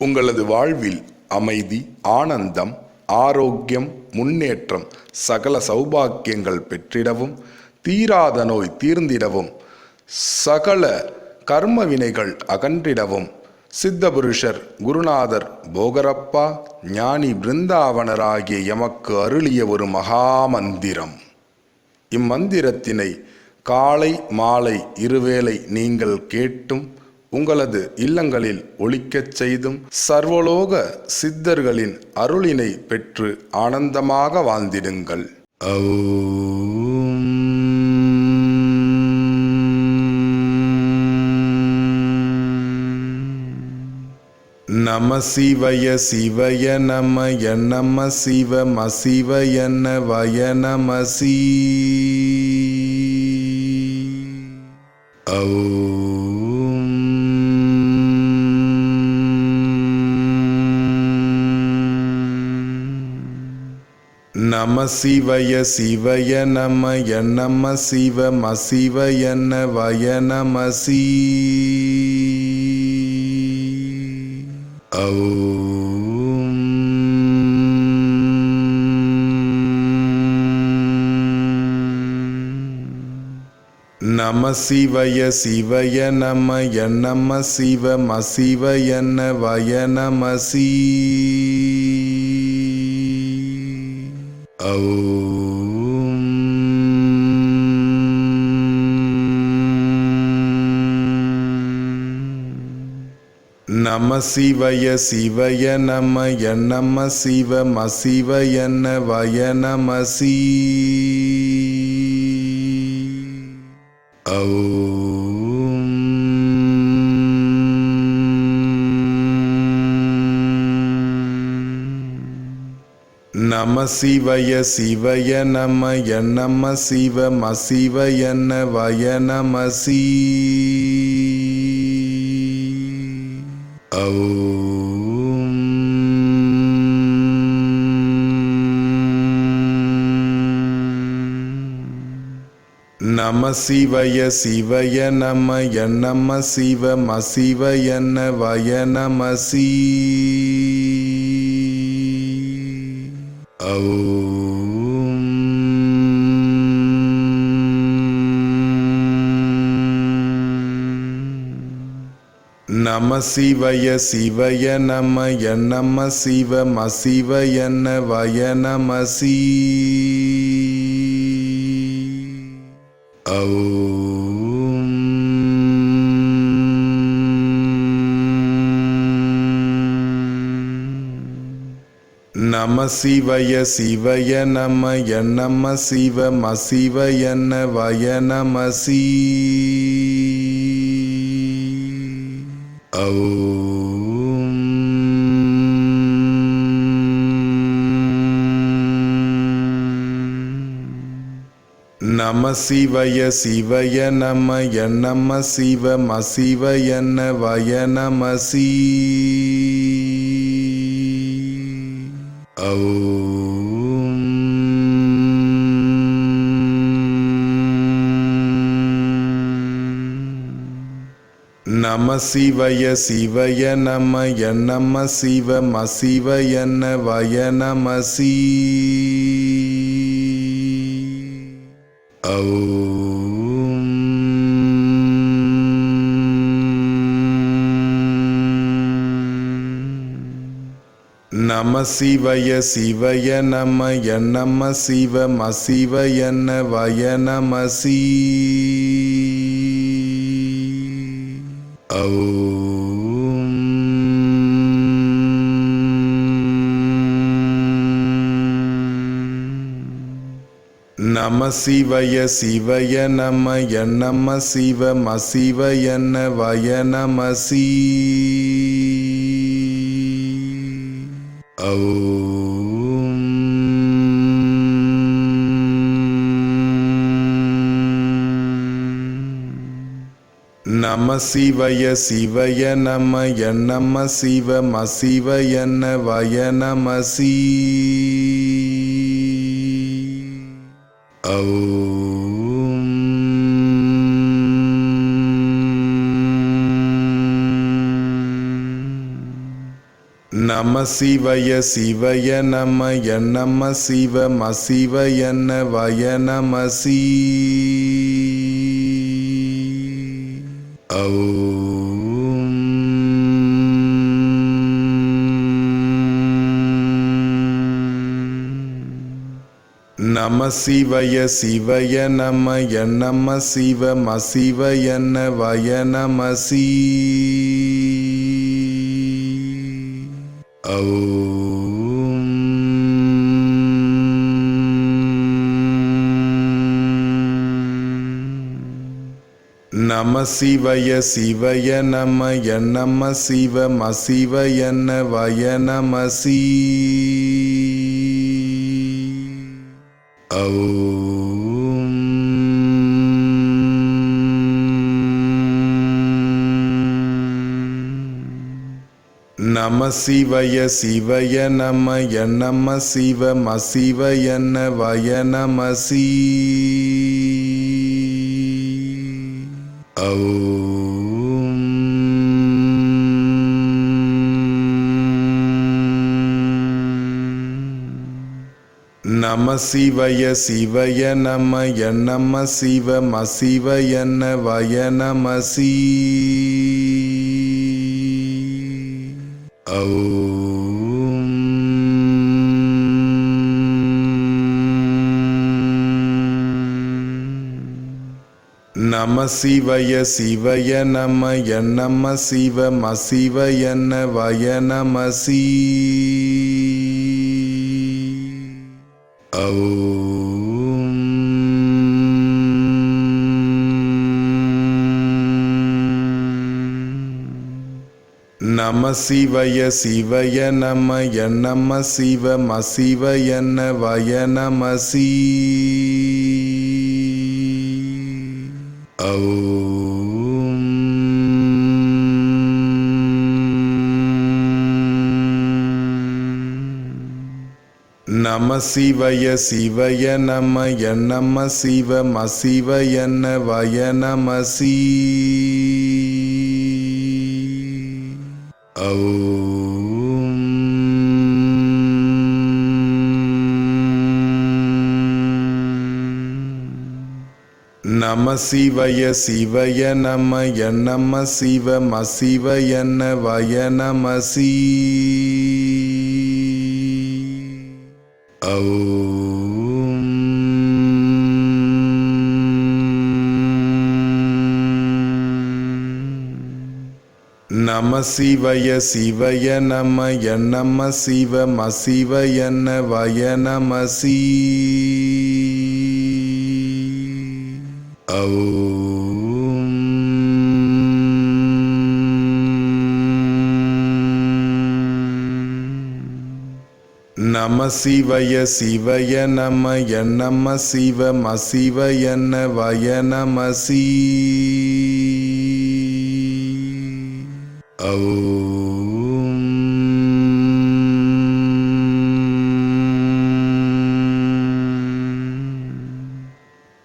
உங்களது வாழ்வில் அமைதி ஆனந்தம் ஆரோக்கியம் முன்னேற்றம் சகல சௌபாக்கியங்கள் பெற்றிடவும் தீராத நோய் தீர்ந்திடவும் சகல கர்ம வினைகள் அகன்றிடவும் சித்தபுருஷர் குருநாதர் போகரப்பா ஞானி பிருந்தாவனராகிய எமக்கு அருளிய ஒரு மகாமந்திரம். இம்மந்திரத்தினை காலை மாலை இருவேளை நீங்கள் கேட்டும் உங்களது இல்லங்களில் ஒழிக்கச் செய்தும் சர்வலோக சித்தர்களின் அருளினை பெற்று ஆனந்தமாக வாழ்ந்திடுங்கள். நம சிவய சிவய நமய நம சிவ மசிவய வய நமசி ஓ சிவய சிவய நம நம சிவ மசிவய வய நமசி நம சிவய சிவய நம நம சிவ மசிவய வய நமசி நம சிவய சிவய நமய நம சிவ மசிவ என்ன வய நமசி ஓ நம சிவய சிவய நமய நம சிவ மசிவய வய நமசி நம சிவய சிவய நமய நம சிவ மசிவய வய நமசி நம சிவய சிவய நமய நம சிவ மசிவ என்ன வய நமசி நம சிவய சிவய நமய நம சிவ மசிவய வய நமசி நம சிவய சிவய நமய நம சிவ மசிவய வய நமசி நம சிவய சிவய நமய நம சிவ மசிவய வய நமசி நம சிவய சிவய நமய நம சிவ மசிவ என்ன வய நமசி நம சிவய சிவய நமய நம சிவ மசிவ என்ன வய நமசி நம சிவய சிவய நம எண்ணம சிவ மசிவ என்ன வய நமசி ஓ நம சிவய சிவய நம நம சிவ மசிவய வய நமசி நம சிவய சிவய நம நம சிவ மசிவய வய நமசி நம சிவய சிவய நம நம சிவ மசிவ என்ன வய நமசி ஓ நம சிவய சிவய நம நம சிவ மசிவ மசிவய வய நமசி நம சிவய சிவய நம நம சிவ மசிவ மசிவய வய நமசி நம சிவய சிவய நம நம சிவ மசிவய வய நமசி நம சிவய சிவய நம நம சிவ மசிவ என்ன வய நமசி நம சிவய சிவய நம நம சிவ மசிவ என்ன வய நமசி நம சிவய சிவய நம நம சிவ மசிவய வய நமசி நம சிவய சிவய நம நம சிவ மசிவய வய நம சீ. நம சிவய சிவய நம நம சிவ மசிவய வய நம சீ.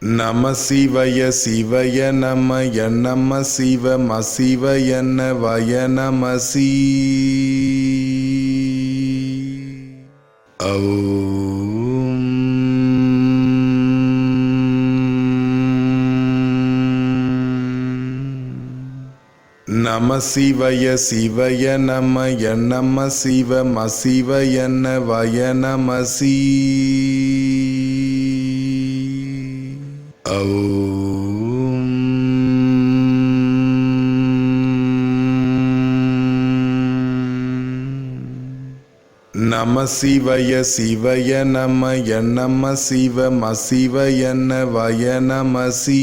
நம சிவய சிவய நம நம சிவ மசிவய வய நமசி ஓ நம சிவய சிவய நம நம சிவ மசிவ என்ன வய நமசி நம சிவய சிவய நம நம சிவ மசிவ என்ன வய நமசி